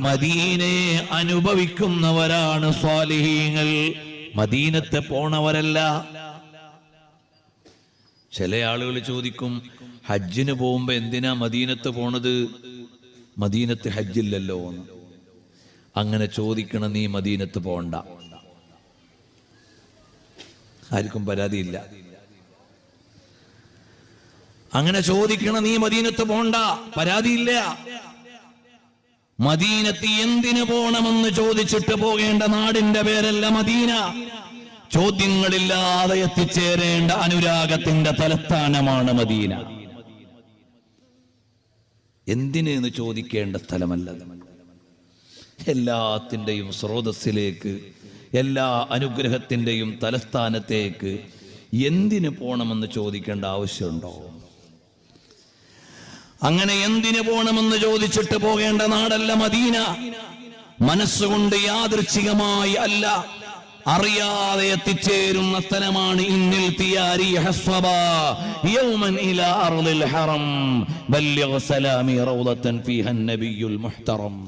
മദീനയെ അനുഭവിക്കുന്നവരാണ് സ്വാലിഹീങ്ങൾ. മദീനത്തെ പോണവരല്ല. ചില ആളുകൾ ചോദിക്കും ഹജ്ജിന് പോകുമ്പോ എന്തിനാ മദീനത്ത് പോണത്? മദീനത്ത് ഹജ്ജില്ലല്ലോ എന്ന്. അങ്ങനെ ചോദിക്കണം നീ മദീനത്ത് പോണ്ട. ആർക്കും പരാതിയില്ല. അങ്ങനെ ചോദിക്കണം നീ മദീനത്ത് പോണ്ട. പരാതിയില്ല. മദീനത്ത് എന്തിനു പോണമെന്ന് ചോദിച്ചിട്ട് പോകേണ്ട നാടിന്റെ പേരല്ല മദീന. ചോദ്യങ്ങളില്ലാതെ എത്തിച്ചേരേണ്ട അനുരാഗത്തിന്റെ തലസ്ഥാനമാണ് മദീന. എന്തിന് എന്ന് ചോദിക്കേണ്ട സ്ഥലമല്ല എല്ലാത്തിന്റെയും സ്രോതസ്സിലേക്ക് എല്ലാ അനുഗ്രഹത്തിന്റെയും തലസ്ഥാനത്തേക്ക് എന്തിനു പോണമെന്ന് ചോദിക്കേണ്ട ആവശ്യമുണ്ടോ? അങ്ങനെ എന്തിന് പോണമെന്ന് ചോദിച്ചിട്ട് പോകേണ്ട നാടല്ല മദീന? മനസ്സുകൊണ്ട് യാദൃച്ഛികമായി അല്ല. അറിയാതെ എത്തിച്ചേരുന്ന സ്ഥലമാണ് ഇന്നിൽ തിയാരി യൗമൻ ഇലാ അർളിൽ ഹറം. ബല്ലിഗ് സലാമി റൗളത്തൻ ഫീഹ നബിയുൽ മുഹ്തറം.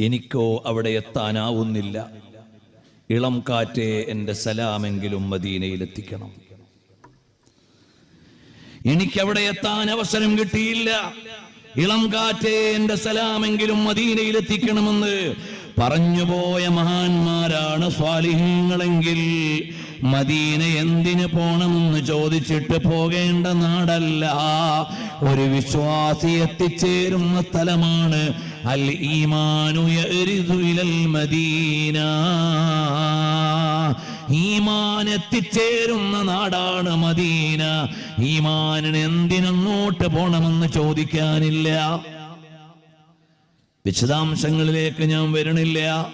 എനിക്കോ അവിടെ എത്താനാവുന്നില്ല. ഇളം കാറ്റേ എന്റെ സലാമെങ്കിലും മദീനയിലെത്തിക്കണം. എനിക്കവിടെ എത്താൻ അവസരം കിട്ടിയില്ല. ഇളം കാറ്റേ എന്റെ സലാമെങ്കിലും മദീനയിലെത്തിക്കണമെന്ന് പറഞ്ഞുപോയ മഹാന്മാരാണ് സ്വാലിഹ്യങ്ങളെങ്കിൽ മദീന എന്തിന് പോണമെന്ന് ചോദിച്ചിട്ട് പോകേണ്ട നാടല്ല. ഒരു വിശ്വാസി എത്തിച്ചേരുന്ന സ്ഥലമാണ് അൽ ഈമാനു യരിദു ഇലൽ മദീന. ഈമാൻ എത്തിച്ചേരുന്ന നാടാണ് മദീന. ഈമാനിന് എന്തിനങ്ങോട്ട് പോണമെന്ന് ചോദിക്കാനില്ല. വിശദാംശങ്ങളിലേക്ക് ഞാൻ വരണില്ല.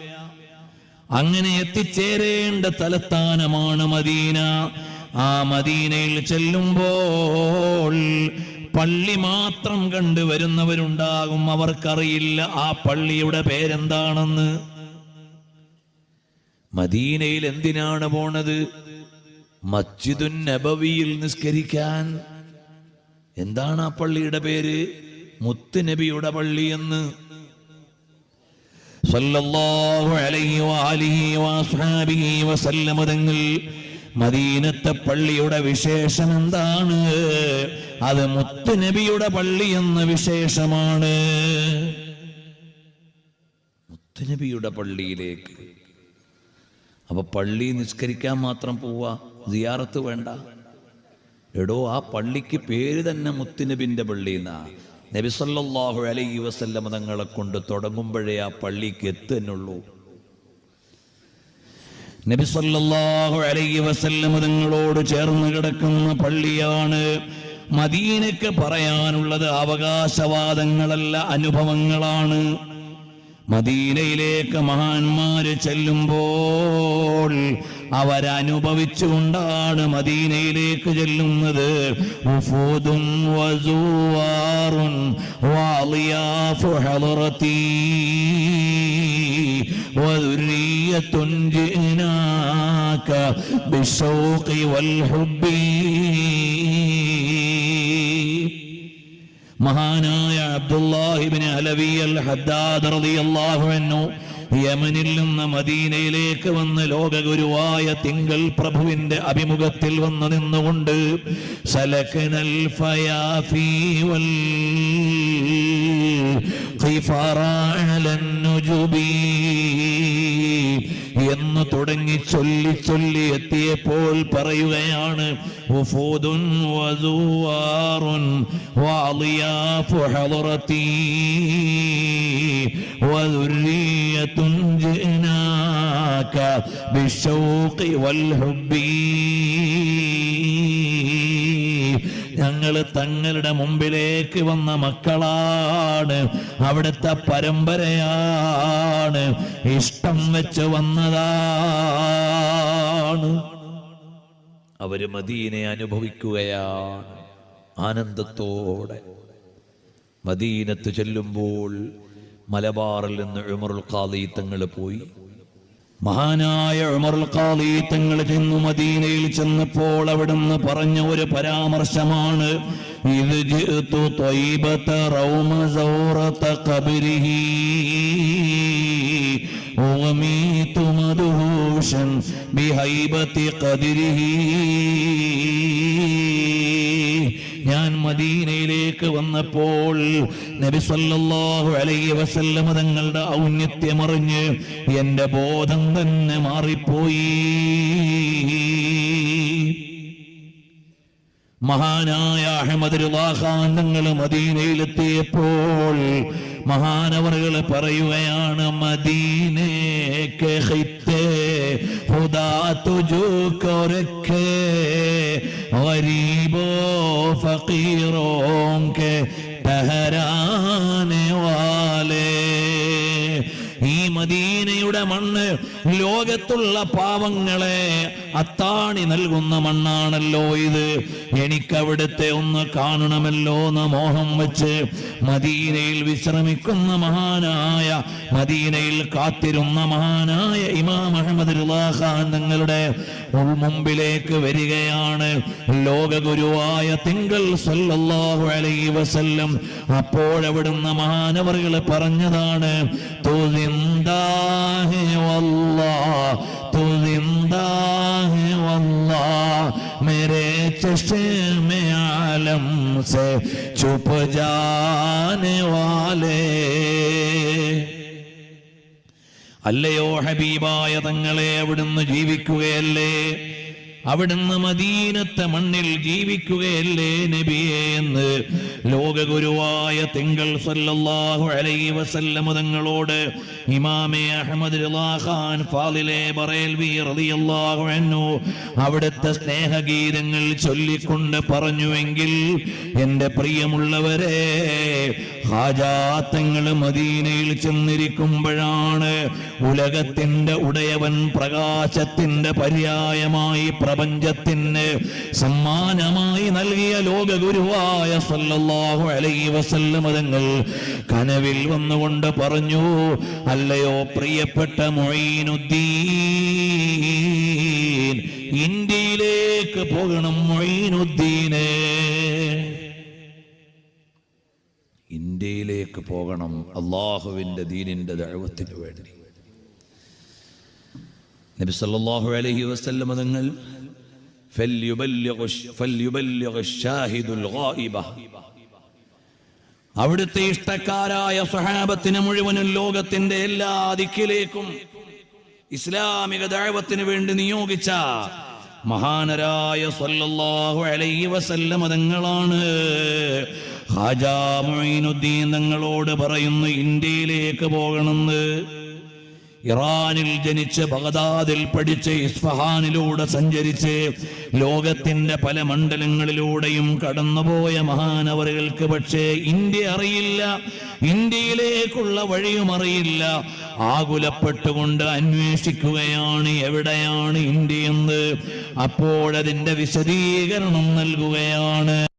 അങ്ങനെ എത്തിച്ചേരേണ്ട തലസ്ഥാനമാണ് മദീന. ആ മദീനയിൽ ചെല്ലുമ്പോൾ പള്ളി മാത്രം കണ്ടുവരുന്നവരുണ്ടാകും അവർക്കറിയില്ല. ആ പള്ളിയുടെ പേരെന്താണെന്ന്. മദീനയിൽ എന്തിനാണ് പോണത്? മസ്ജിദുൻ നബവിയിൽ നിസ്കരിക്കാൻ. എന്താണ് ആ പള്ളിയുടെ പേര്? മുത്ത് നബിയുടെ പള്ളി എന്ന്. തങ്ങൾ മദീനത്തെ പള്ളിയുടെ വിശേഷം എന്താണ്? അത് മുത്ത് നബിയുടെ പള്ളി എന്ന വിശേഷമാണ്. മുത്ത് നബിയുടെ പള്ളിയിലേക്ക് അപ്പൊ പള്ളി നിസ്കരിക്കാൻ മാത്രം പോവുക സിയാറത്ത് വേണ്ട. എടോ ആ പള്ളിക്ക് പേര് തന്നെ മുത്തുനബിന്റെ പള്ളി എന്നാ നബിസല്ലാഹു അലൈ അലൈഹി വസല്ലമ തങ്ങളെ കൊണ്ട് തുടങ്ങുമ്പോഴേ ആ പള്ളിക്ക് എത്തുന്നുള്ളൂ. നബിസല്ലാഹു അലൈ അലൈഹി വസല്ലമ തങ്ങളോട് ചേർന്ന് കിടക്കുന്ന പള്ളിയാണ് മദീനക്ക് പറയാനുള്ളത് അവകാശവാദങ്ങളല്ല അനുഭവങ്ങളാണ്. മദീനയിലേക്ക് മഹാന്മാര് ചെല്ലുമ്പോൾ അവരനുഭവിച്ചുകൊണ്ടാണ് മദീനയിലേക്ക് ചെല്ലുന്നത് ഉഫൂദും വസുവാറുൻ വാളിയാഫു ഹളറത്തീ وذرية جئناك بالشوق والحب മഹാനായ അബ്ദുല്ലാഹിബിന് അലവി അൽ ഹദ്ദാദ് റളിയല്ലാഹു അൻഹു യമനിൽ നിന്ന് മദീനയിലേക്ക് വന്ന് ലോകഗുരുവായ തിങ്കൾ പ്രഭുവിന്റെ അഭിമുഖത്തിൽ വന്ന് നിന്നുകൊണ്ട് സലക്കനൽ വൽ എന്ന് തുടങ്ങി ചൊല്ലി ചൊല്ലി എത്തിയപ്പോൾ പറയുകയാണ് ഉഫൂദുൻ വസുവാറുൻ ഞങ്ങൾ തങ്ങളുടെ മുമ്പിലേക്ക് വന്ന മക്കളാണ്. അവിടുത്തെ പരമ്പരയാണ്. ഇഷ്ടം വെച്ച് വന്നതാണ്. അവർ മദീനെ അനുഭവിക്കുകയാണ് ആനന്ദത്തോടെ. മദീനത്ത് ചെല്ലുമ്പോൾ മലബാറിൽ നിന്ന് ഉമറുൽ ഖാദി തങ്ങൾ പോയി. മഹാനായ ഉമർക്കാളി തങ്ങൾ ചെന്നു മദീനയിൽ ചെന്നപ്പോൾ അവിടുന്ന് പറഞ്ഞ ഒരു പരാമർശമാണ് ഇത് മദൂഷൻ ഞാൻ മദീനയിലേക്ക് വന്നപ്പോൾ നബി സല്ലല്ലാഹു അലൈഹി വസല്ലം തങ്ങളുടെ ഔന്നത്യമറിഞ്ഞ് എന്റെ ബോധം തന്നെ മാറിപ്പോയി. മഹാനായ അഹമ്മദ് ഖാൻ തങ്ങൾ മദീനയിലെത്തിയപ്പോൾ മഹാനവറുകൾ പറയുകയാണ് മദീനേ ഹുദാ തുജു കൊരക്കേ غريب فقير كتهران മദീനയുടെ മണ്ണ് ലോകത്തുള്ള പാവങ്ങളെ അത്താണി നൽകുന്ന മണ്ണാണല്ലോ ഇത്. എനിക്കവിടുത്തെ ഒന്ന് കാണണമല്ലോ എന്ന മോഹം വെച്ച് മദീനയിൽ വിശ്രമിക്കുന്ന മഹാനായ മദീനയിൽ കാത്തിരുന്ന മഹാനായ ഇമാം അഹമ്മദ് റുലാഖാൻ തങ്ങളുടെ ഉൾമുമ്പിലേക്ക് വരികയാണ്. ലോകഗുരുവായ തിങ്കൾ സല്ലല്ലാഹു അലൈഹി വസല്ലം അപ്പോഴവിടുന്ന് മഹാനവറുകൾ പറഞ്ഞതാണ് "തൂ والله والله تو زندہ ہے والله میرے چشم عالم سے چھپ جانے والے അല്ലയോ ഹബീബായ തങ്ങളെ അവിടുന്ന് ജീവിക്കുകയല്ലേ അവിടുന്ന് മദീനത്തെ മണ്ണിൽ ജീവിക്കുകയല്ലേ നബിയെ എന്ന് ലോകഗുരുവായ തിങ്കൾ സല്ലല്ലാഹു അലൈഹി വസല്ലമ തങ്ങളോട് ഇമാമെ അഹമ്മദ് ഖാൻ ഫാലിലെ ബറേൽവി റളിയല്ലാഹു അൻഹു അവിടുത്തെ സ്നേഹഗീതങ്ങൾ ചൊല്ലിക്കൊണ്ട് പറഞ്ഞുവെങ്കിൽ എന്റെ പ്രിയമുള്ളവരെ ഹാജാത്തങ്ങൾ മദീനയിൽ ചെന്നിരിക്കുമ്പോഴാണ് ഉലകത്തിന്റെ ഉടയവൻ പ്രകാശത്തിന്റെ പര്യായമായി പ്രപഞ്ചത്തിന് സമ്മാനമായി നൽകിയ ലോകഗുരുവായ സല്ലല്ലാഹു അലൈ വസല്ലം തങ്ങൾ കനവിൽ വന്നുകൊണ്ട് പറഞ്ഞു അല്ലയോ പ്രിയപ്പെട്ട മൊയ്നുദ്ദീൻ ഇന്ത്യയിലേക്ക് പോകണം മൊയ്നുദ്ദീനെ. ഇന്ത്യയിലേക്ക് പോകണം അള്ളാഹുവിന്റെ ദീനിന്റെ ദഴവത്തിന് വേണ്ടി. നബി സല്ലല്ലാഹു അലൈഹി വസല്ലം തങ്ങൾ അവിടുത്തെ ഇഷ്ടക്കാരായ സ്വഹാബത്തിന് മുഴുവനും ലോകത്തിന്റെ എല്ലാ ദിക്കിലേക്കും ഇസ്ലാമിക ദൈവത്തിന് വേണ്ടി നിയോഗിച്ച മഹാനരായ സല്ലല്ലാഹു അലൈഹി വസല്ലമ തങ്ങളാണ്. ഹാജാ മൊയ്നുദ്ദീൻ തങ്ങളോട് പറയുന്നു ഇന്ത്യയിലേക്ക് പോകണമെന്ന്. ഇറാനിൽ ജനിച്ച് ബഗദാദിൽ പഠിച്ച് ഇസ്ഫഹാനിലൂടെ സഞ്ചരിച്ച് ലോകത്തിന്റെ പല മണ്ഡലങ്ങളിലൂടെയും കടന്നുപോയ മഹാനവറുകൾക്ക് പക്ഷേ ഇന്ത്യ അറിയില്ല ഇന്ത്യയിലേക്കുള്ള വഴിയും അറിയില്ല. ആകുലപ്പെട്ടുകൊണ്ട് അന്വേഷിക്കുകയാണ് എവിടെയാണ് ഇന്ത്യ എന്ന്. അപ്പോഴതിന്റെ വിശദീകരണം നൽകുകയാണ്.